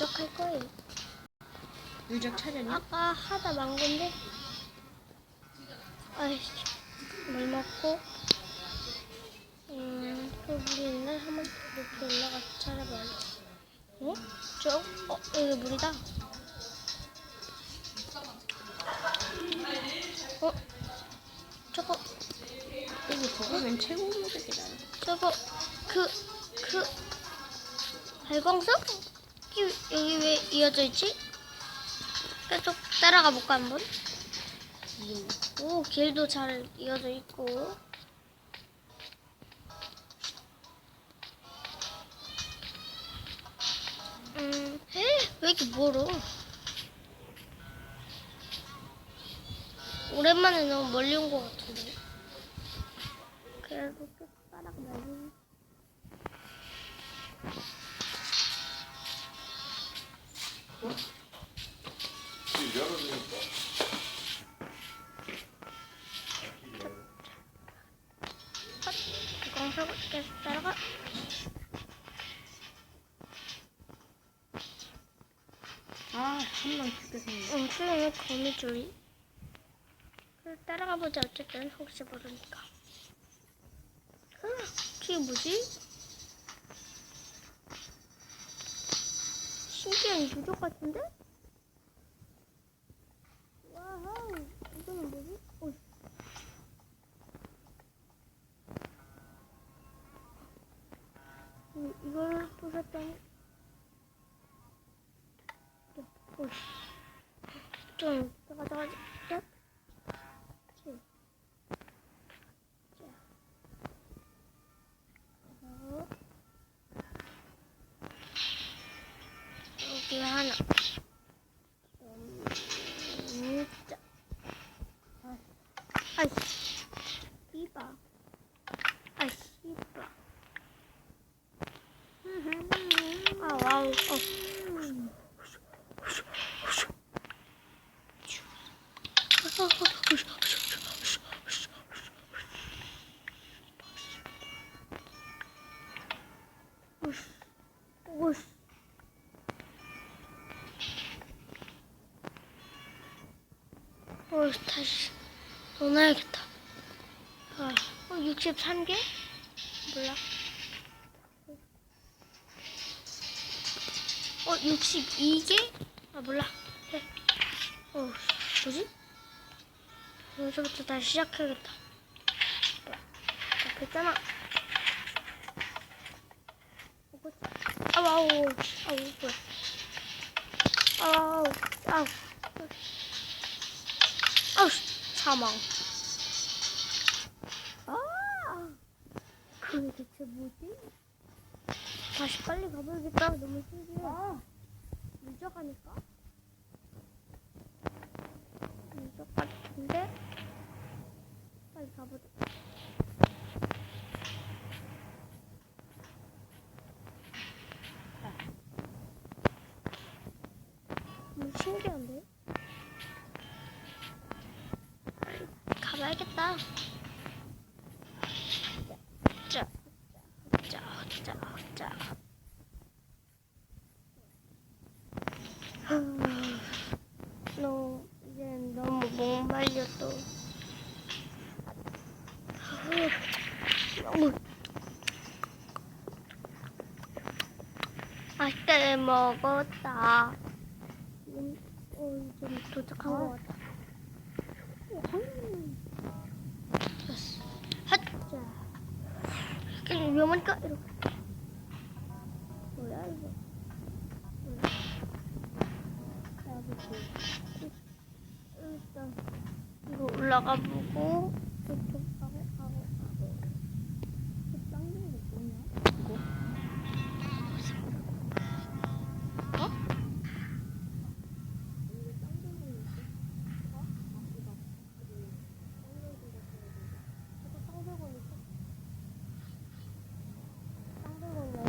누적할 거예요. 누적 찾았냐? 아까 하다 만 건데. 아이씨, 물 먹고. 음, 또 물이 있나? 한번 이렇게 올라가서 찾아봐야지. 어? 저, 어, 여기 물이다. 어? 저거, 이거 저거면 최고 무적이다. 저거, 그, 그, 발광석? 여기, 여기 왜 이어져 있지? 계속 따라가 볼까, 한번? 오, 길도 잘 이어져 있고. 음, 에? 왜 이렇게 멀어? 오랜만에 너무 멀리 온 것 같은데. 그래도 쭉 따라가면. 발광석을 계속 따라가. 아, 한명 죽겠습니다. 응, 수영의 거미줄이. 따라가 보자. 어쨌든 혹시 모르니까. 아, 뒤에 뭐지? 신기한 유적 같은데? 와우, 이거는 뭐지? 이걸 부쉈더니 오씨. 좀 잠깐 잠깐 자. 자. 자. 그리고 여기 하나. 음, 자. 아, 아이씨. 이봐. 아이씨, 이봐. 아, 와우. 어. 다시 넣어놔야겠다. 아, 어, 63개? 몰라. 어, 62개? 아, 몰라. 네. 어, 뭐지? 여기서부터 다시 시작해야겠다. 아, 됐잖아. 어, 아우, 아우, 아우, 뭐야. 아우, 아우, 아우, 사망. 아, 그게 대체 뭐지? 다시 빨리 가봐야겠다. 너무 신기해. 아, 늦어가니까. 늦어 같은데? 빨리 가보자. 너무 신기한데? 빨리 가봐야겠다. 자, 자, 자, 자. 너 이제 너무 목말려 또. 너무 맛있게 먹었다. 음, 어, 좀 도착한 것 같아. 위험하니까 이렇게. 뭐야 이거? 뭐야? 일단 이거 올라가 보고 저쪽 가고 가고 가고. 그 짱둥이 뭐냐? 이거? 어?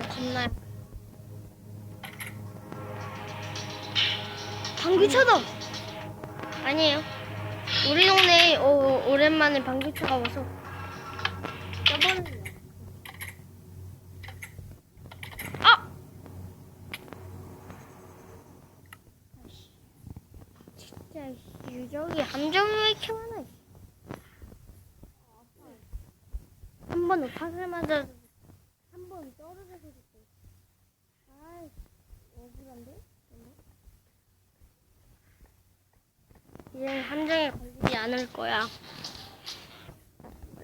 겁나 방귀차다 아니에요. 우리 동네 오, 어, 오랜만에 방귀차가 와서 저번 아! 진짜 유적이 함정이 왜 이렇게 한번 팥을 맞아 한번 떨어져서 아이 억울한데? 이젠 함정에 걸리지 않을 거야.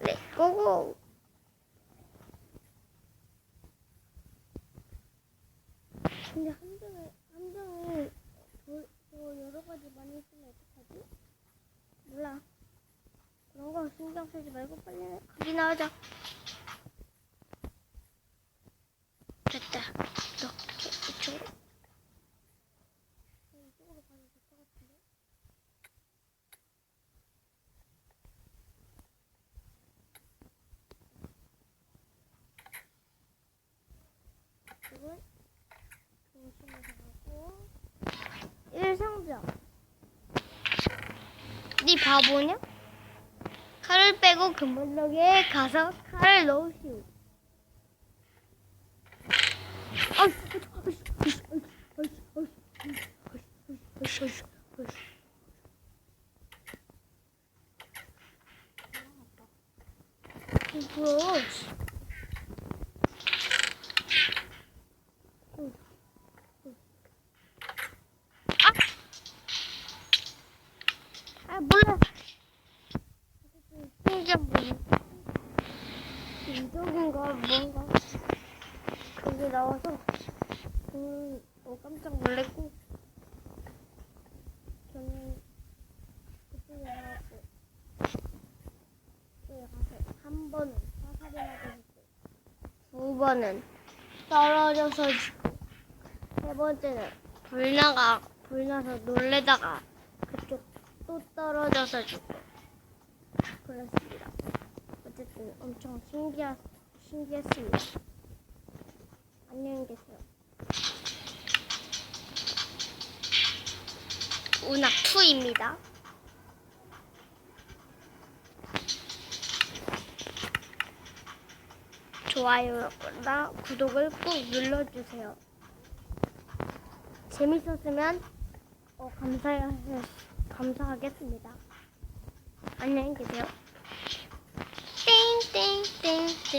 네, 고고. 근데 함정에 함정이 더, 더 여러 가지 많이 있으면 어떡하지? 몰라. 그런 거 신경 쓰지 말고 빨리 가기 나가자. 됐다. 이렇게 이쪽으로. 어, 이쪽으로 가면 될 것 같은데. 이건 중심에서 가고 일상자. 네 바보냐? 칼을 빼고 금블럭에 가서 칼을 넣으시오. 아이, 뭐야? 아 몰라. 신기한 분. 이쪽인가 뭔가. 거기 나와서 음, 어, 깜짝 놀랐고. 저는 그쪽에 나왔고 그쪽에 가서 한 번은 화살이 맞았고 두 번은 떨어져서 죽고 세 번째는 불 나가 불 나서 놀래다가 그쪽 또 떨어져서 죽고 그렇습니다. 어쨌든 엄청 신기하, 신기했습니다. 안녕히 계세요. 운학 2입니다. 좋아요나 구독을 꼭 눌러주세요. 재밌었으면 어, 감사, 감사하겠습니다. 안녕히 계세요. 띵띵띵띵